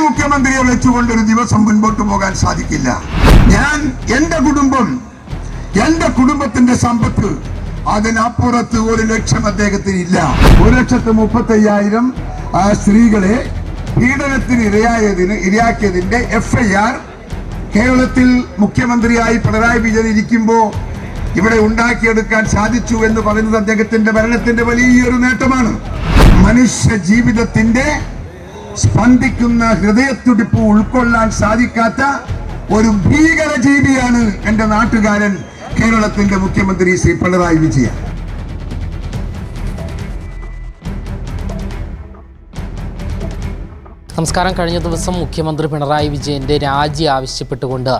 മുഖ്യമന്ത്രിയെ വെച്ചുകൊണ്ട് ഒരു ദിവസം മുൻപോട്ട് പോകാൻ സാധിക്കില്ല. ഞാൻ എന്റെ കുടുംബം എന്റെ കുടുംബത്തിന്റെ സമ്പത്ത് അതിനപ്പുറത്ത് ഒരു ലക്ഷം അദ്ദേഹത്തിന് ഇല്ല. ഒരു ലക്ഷത്തി മുപ്പത്തി അയ്യായിരം സ്ത്രീകളെ പീഡനത്തിന് ഇരയായതിന് ഇരയാക്കിയതിന്റെ എഫ് ഐ ആർ കേരളത്തിൽ മുഖ്യമന്ത്രിയായി പിണറായി വിജയൻ ഇരിക്കുമ്പോൾ ഇവിടെ ഉണ്ടാക്കിയെടുക്കാൻ സാധിച്ചു എന്ന് പറയുന്നത് അദ്ദേഹത്തിന്റെ ഭരണത്തിന്റെ വലിയൊരു നേട്ടമാണ്. മനുഷ്യ ജീവിതത്തിന്റെ സ്പന്ദിക്കുന്ന ഹൃദയത്തുടിപ്പ് ഉൾക്കൊള്ളാൻ സാധിക്കാത്ത ഒരു ഭീകര ജീവിയാണ് എന്റെ നാട്ടുകാരൻ കേരളത്തിന്റെ മുഖ്യമന്ത്രി ശ്രീ പിണറായി വിജയൻ. നമസ്കാരം കഴിഞ്ഞ ദിവസം മുഖ്യമന്ത്രി പിണറായി വിജയന്റെ രാജി ആവശ്യപ്പെട്ടുകൊണ്ട്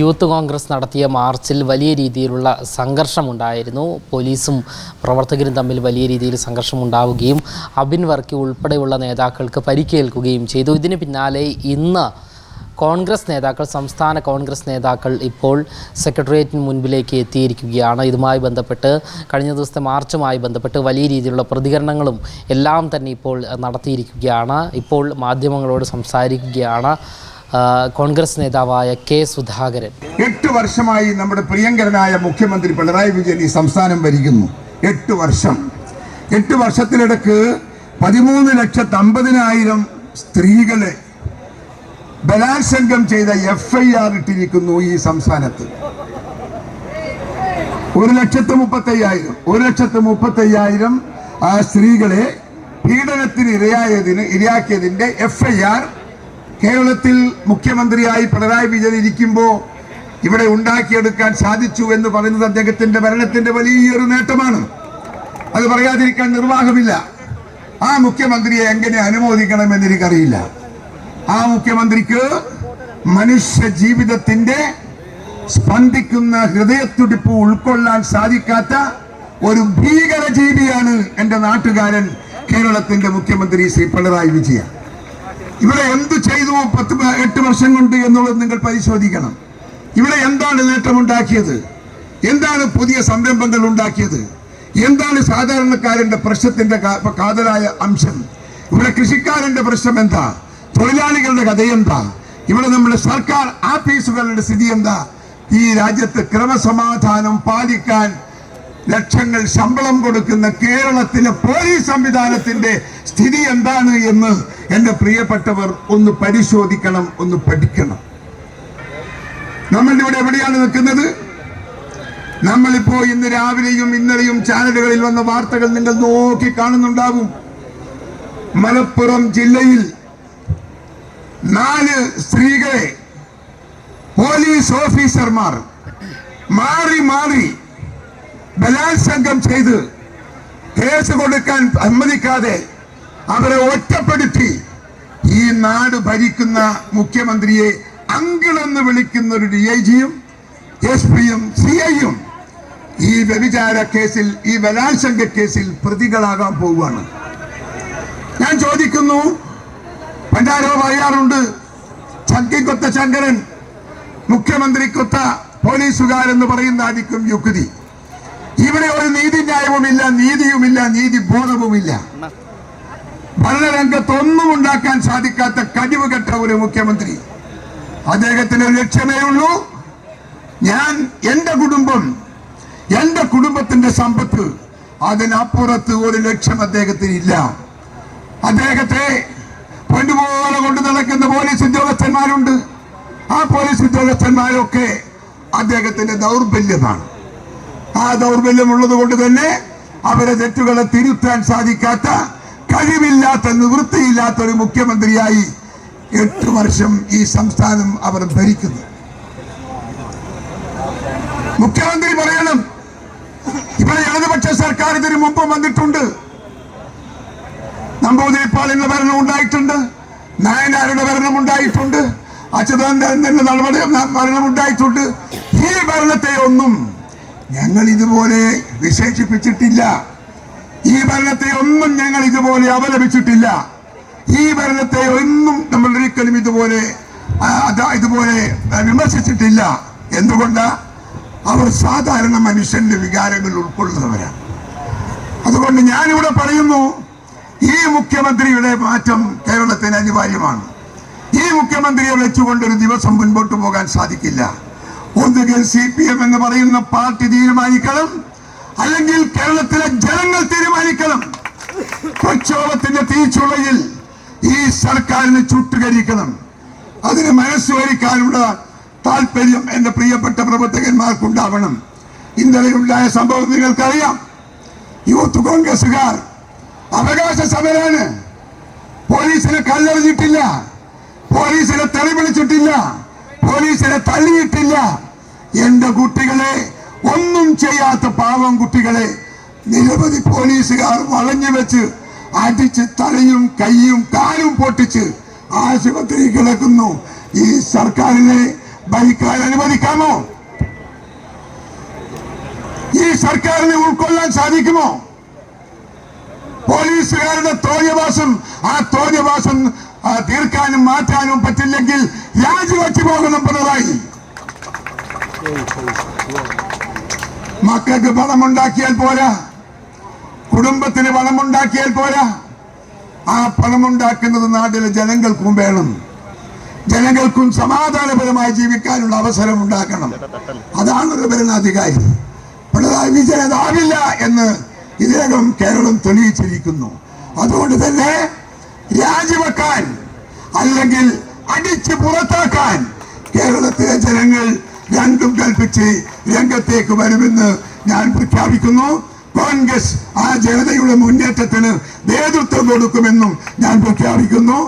യൂത്ത് കോൺഗ്രസ് നടത്തിയ മാർച്ചിൽ വലിയ രീതിയിലുള്ള സംഘർഷമുണ്ടായിരുന്നു. പോലീസും പ്രവർത്തകരും തമ്മിൽ വലിയ രീതിയിൽ സംഘർഷമുണ്ടാവുകയും അബിൻ വർക്കി ഉൾപ്പെടെയുള്ള നേതാക്കൾക്ക് പരിക്കേൽക്കുകയും ചെയ്തു. ഇതിന് പിന്നാലെ ഇന്ന് കോൺഗ്രസ് നേതാക്കൾ സംസ്ഥാന കോൺഗ്രസ് നേതാക്കൾ ഇപ്പോൾ സെക്രട്ടേറിയറ്റിന് മുൻപിലേക്ക് എത്തിയിരിക്കുകയാണ്. ഇതുമായി ബന്ധപ്പെട്ട് കഴിഞ്ഞ ദിവസത്തെ മാർച്ചുമായി ബന്ധപ്പെട്ട് വലിയ രീതിയിലുള്ള പ്രതികരണങ്ങളും എല്ലാം തന്നെ ഇപ്പോൾ നടത്തിയിരിക്കുകയാണ്. ഇപ്പോൾ മാധ്യമങ്ങളോട് സംസാരിക്കുകയാണ് കോൺഗ്രസ് നേതാവായ കെ സുധാകരൻ. എട്ട് വർഷമായി നമ്മുടെ പ്രിയങ്കരനായ മുഖ്യമന്ത്രി പിണറായി വിജയൻ ഈ സംസ്ഥാനം ഭരിക്കുന്നു. എട്ട് വർഷം. എട്ട് വർഷത്തിനിടക്ക് പതിമൂന്ന് ലക്ഷത്തി അമ്പതിനായിരം സ്ത്രീകളെ ബലാത്സംഗം ചെയ്ത എഫ് ഐ ആർ ഇട്ടിരിക്കുന്നു ഈ സംസ്ഥാനത്ത്. ഒരു ലക്ഷത്തി മുപ്പത്തി അയ്യായിരം ഒരു ലക്ഷത്തി മുപ്പത്തി അയ്യായിരം ആ സ്ത്രീകളെ പീഡനത്തിന് ഇരയായതിന് ഇരയാക്കിയതിന്റെ എഫ് ഐ ആർ കേരളത്തിൽ മുഖ്യമന്ത്രിയായി പിണറായി വിജയൻ ഇരിക്കുമ്പോൾ ഇവിടെ ഉണ്ടാക്കിയെടുക്കാൻ സാധിച്ചു എന്ന് പറയുന്നത് അദ്ദേഹത്തിന്റെ ഭരണത്തിന്റെ വലിയൊരു നേട്ടമാണ്. അത് പറയാതിരിക്കാൻ നിർവാഹമില്ല. ആ മുഖ്യമന്ത്രിയെ എങ്ങനെ അനുമോദിക്കണമെന്ന് എനിക്കറിയില്ല. ആ മുഖ്യമന്ത്രിക്ക് മനുഷ്യ ജീവിതത്തിന്റെ സ്പന്ദിക്കുന്ന ഹൃദയത്തുടിപ്പ് ഉൾക്കൊള്ളാൻ സാധിക്കാത്ത ഒരു ഭീകര ജീവിയാണ് എന്റെ നാട്ടുകാരൻ കേരളത്തിന്റെ മുഖ്യമന്ത്രി ശ്രീ പിണറായി വിജയൻ. ഇവിടെ എന്ത് ചെയ്തു പത്ത് എട്ട് വർഷം കൊണ്ട് എന്നുള്ളത് നിങ്ങൾ പരിശോധിക്കണം. ഇവിടെ എന്താണ് നേട്ടമുണ്ടാക്കിയത്? എന്താണ് പുതിയ സംരംഭങ്ങൾ ഉണ്ടാക്കിയത്? എന്താണ് സാധാരണക്കാരന്റെ പ്രശ്നത്തിന്റെ കാതലായ അംശം? ഇവിടെ കൃഷിക്കാരന്റെ പ്രശ്നം എന്താ? തൊഴിലാളികളുടെ കഥ എന്താ? ഇവിടെ നമ്മുടെ സർക്കാർ ആഫീസുകളുടെ സ്ഥിതി എന്താ? ഈ രാജ്യത്ത് ക്രമസമാധാനം പാലിക്കാൻ ലക്ഷങ്ങൾ ശമ്പളം കൊടുക്കുന്ന കേരളത്തിലെ പോലീസ് സംവിധാനത്തിന്റെ സ്ഥിതി എന്താണ് എന്ന് എന്റെ പ്രിയപ്പെട്ടവർ ഒന്ന് പരിശോധിക്കണം ഒന്ന് പഠിക്കണം. നമ്മൾ ഇവിടെ എവിടെയാണ് നിൽക്കുന്നത്? നമ്മളിപ്പോ ഇന്ന് രാവിലെയും ഇന്നലെയും ചാനലുകളിൽ വന്ന വാർത്തകൾ നിങ്ങൾ നോക്കി കാണുന്നുണ്ടാവും. മലപ്പുറം ജില്ലയിൽ നാല് സ്ത്രീകളെ പോലീസ് ഓഫീസർമാർ മാറി മാറി ബലാത്സംഗം ചെയ്ത് കേസ് കൊടുക്കാൻ സമ്മതിക്കാതെ അവരെ ഒറ്റപ്പെടുത്തി ഈ നാട് ഭരിക്കുന്ന മുഖ്യമന്ത്രിയെ അങ്കിളെന്ന് വിളിക്കുന്ന ഒരു ഡി ഐ ജിയും എസ് പിയും സി ഐയും ഈ വ്യഭിചാര കേസിൽ ഈ ബലാത്സംഗ കേസിൽ പ്രതികളാകാൻ പോവുകയാണ്. ഞാൻ ചോദിക്കുന്നു പണ്ടാരോ പറയാറുണ്ട്. ചങ്കിക്കൊത്ത ശങ്കരൻ മുഖ്യമന്ത്രിക്കൊത്ത പോലീസുകാരെന്ന് പറയുന്നതായിരിക്കും യുക്തി. ഇവിടെ ഒരു നീതിന്യായവുമില്ല നീതിയുമില്ല നീതി ബോധവുമില്ല. ഭരണരംഗത്ത് ഒന്നും ഉണ്ടാക്കാൻ സാധിക്കാത്ത കഴിവ് കെട്ട ഒരു മുഖ്യമന്ത്രി. അദ്ദേഹത്തിന് ഒരു ലക്ഷ്യമേ ഉള്ളൂ. ഞാൻ എന്റെ കുടുംബം എന്റെ കുടുംബത്തിന്റെ സമ്പത്ത് അതിനപ്പുറത്ത് ഒരു ലക്ഷ്യം അദ്ദേഹത്തിന് ഇല്ല അദ്ദേഹത്തെ പൊന്നുപോലെ കൊണ്ടു നടക്കുന്ന പോലീസ് ഉദ്യോഗസ്ഥന്മാരുണ്ട്. ആ പോലീസ് ഉദ്യോഗസ്ഥന്മാരൊക്കെ അദ്ദേഹത്തിന്റെ ദൗർബല്യമാണ്. ആ ദൗർബല്യമുള്ളത് കൊണ്ട് തന്നെ അവരെ തെറ്റുകളെ തിരുത്താൻ സാധിക്കാത്ത കഴിവില്ലാത്ത നിവൃത്തിയില്ലാത്ത ഒരു മുഖ്യമന്ത്രിയായി എട്ട് വർഷം ഈ സംസ്ഥാനം അവർ ഭരിക്കുന്നു. മുഖ്യമന്ത്രി പറയണം ഇവിടെ ഇടതുപക്ഷ സർക്കാർ ഇതിനു മുമ്പ് വന്നിട്ടുണ്ട്. നമ്പൂതിരിപ്പാലിന്റെ ഭരണം ഉണ്ടായിട്ടുണ്ട്. നായനാരുടെ ഭരണം ഉണ്ടായിട്ടുണ്ട്. അച്യുതാനന്ദന്റെ നടപടി ഭരണം ഉണ്ടായിട്ടുണ്ട്. ഈ ഭരണത്തെ ഒന്നും ഞങ്ങൾ ഇതുപോലെ വിശേഷിപ്പിച്ചിട്ടില്ല. ഈ ഭരണത്തെ ഒന്നും ഞങ്ങൾ ഇതുപോലെ അപലപിച്ചിട്ടില്ല. ഈ ഭരണത്തെ ഒന്നും നമ്മൾ ഒരിക്കലും ഇതുപോലെ ഇതുപോലെ വിമർശിച്ചിട്ടില്ല. എന്തുകൊണ്ടാ? അവർ സാധാരണ മനുഷ്യന്റെ വികാരങ്ങൾ ഉൾക്കൊള്ളുന്നവരാണ്. അതുകൊണ്ട് ഞാനിവിടെ പറയുന്നു ഈ മുഖ്യമന്ത്രിയുടെ മാറ്റം കേരളത്തിന് അനിവാര്യമാണ്. ഈ മുഖ്യമന്ത്രിയെ വെച്ചുകൊണ്ട് ഒരു ദിവസം മുൻപോട്ട് പോകാൻ സാധിക്കില്ല. ഒന്നുകിൽ സി പി എം എന്ന് പറയുന്ന പാർട്ടി തീരുമാനിക്കണം അല്ലെങ്കിൽ കേരളത്തിലെ ജനങ്ങൾ തീരുമാനിക്കണം. പ്രക്ഷോഭത്തിന്റെ തീച്ചുളയിൽ ഈ സർക്കാരിനെ ചുട്ടുകരിക്കണം. അതിന് മനസ്സ് വരിക്കാനുള്ള താല്പര്യം എന്റെ പ്രിയപ്പെട്ട പ്രവർത്തകന്മാർക്കുണ്ടാവണം. ഇന്നലെ ഉണ്ടായ സംഭവം നിങ്ങൾക്കറിയാം. യൂത്ത് കോൺഗ്രസുകാർ അവകാശ സമരാണ്. പോലീസിനെ കല്ലെറിഞ്ഞിട്ടില്ല. പോലീസിനെ തെളിവിളിച്ചിട്ടില്ല. പോലീസിനെ തള്ളിയിട്ടില്ല. എന്റെ കുട്ടികളെ ഒന്നും ചെയ്യാത്ത പാവം കുട്ടികളെ നിരവധി പോലീസുകാർ വളഞ്ഞു വെച്ച് അടിച്ച് തലയും കൈയും കാലും പൊട്ടിച്ച് ആശുപത്രി കിടക്കുന്നു. ഈ സർക്കാരിനെ ഭരിക്കാൻ അനുവദിക്കാമോ? ഈ സർക്കാരിനെ ഉൾക്കൊള്ളാൻ സാധിക്കുമോ? പോലീസുകാരുടെ തോന്നിയവാസം ആ തോന്നിയവാസം തീർക്കാനും മാറ്റാനും പറ്റില്ലെങ്കിൽ രാജിവെച്ചു പോകണം പിണറായി. മക്കൾക്ക് പണമുണ്ടാക്കിയാൽ പോരാ. കുടുംബത്തിന് പണമുണ്ടാക്കിയാൽ പോരാ. ആ പണമുണ്ടാക്കുന്നത് നാട്ടിലെ ജനങ്ങൾക്കും വേണം. ജനങ്ങൾക്കും സമാധാനപരമായി ജീവിക്കാനുള്ള അവസരം ഉണ്ടാക്കണം. അതാണ് ഒരു ഭരണാധികാരി. പിണറായി വിജയൻ അതാവില്ല എന്ന് ഇതിനകം കേരളം തെളിയിച്ചിരിക്കുന്നു. അതുകൊണ്ട് തന്നെ രാജിവെക്കാൻ അല്ലെങ്കിൽ അടിച്ചു പുറത്താക്കാൻ കേരളത്തിലെ ജനങ്ങൾ രണ്ടും കൽപ്പിച്ച് രംഗത്തേക്ക് വരുമെന്ന് ഞാൻ പ്രഖ്യാപിക്കുന്നു. കോൺഗ്രസ് ആ ജനതയുടെ മുന്നേറ്റത്തിന് നേതൃത്വം കൊടുക്കുമെന്നും ഞാൻ പ്രഖ്യാപിക്കുന്നു.